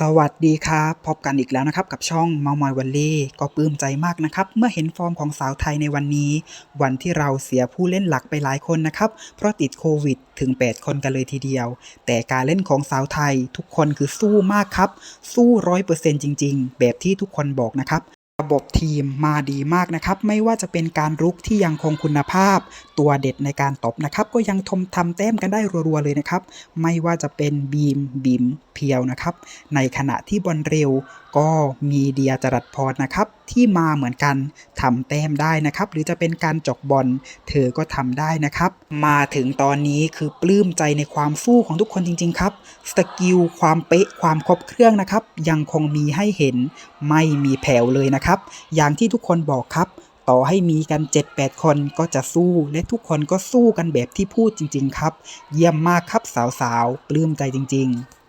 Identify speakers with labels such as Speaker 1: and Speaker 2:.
Speaker 1: สวัสดีครับพบกันอีกแล้วนะครับ กับช่องเมามอยวันเล่ก็ปลื้มใจมากนะครับ เมื่อเห็นฟอร์มของสาวไทยในวันนี้ วันที่เราเสียผู้เล่นหลักไปหลายคนนะครับ เพราะติดโควิดถึง 8 คนกันเลยทีเดียว แต่การเล่นของสาวไทยทุกคนคือสู้มากครับ สู้ร้อยเปอร์เซ็นต์จริง ๆ แบบที่ทุกคนบอกนะครับ ระบบทีมมาดีมากนะครับ ไม่ว่าจะเป็นการรุกที่ยังคงคุณภาพ ตัวเด็ดในการตบนะครับ ก็ยังทมทำแต้มกันได้รัวๆเลยนะครับ ไม่ว่าจะเป็นบีมบิมเพียวนะครับ ในขณะที่บอลเร็วก็มีเดียจรัดพรนะครับที่มาเหมือนกันทำแต้มได้นะครับ หรือจะเป็นการจกบอลเธอก็ทำได้นะครับ มาถึงตอนนี้คือปลื้มใจในความสู้ของทุกคนจริง ๆ ครับสกิลความเป๊ะความครบเครื่องนะครับ ยังคงมีให้เห็นไม่มีแผ่วเลยนะครับ อย่างที่ทุกคนบอกครับต่อให้มีกัน 7-8 คนก็จะสู้และทุกคนก็สู้กันแบบที่พูดจริง ๆ ครับ เยี่ยมมากครับสาวๆ ปลื้มใจจริง ๆ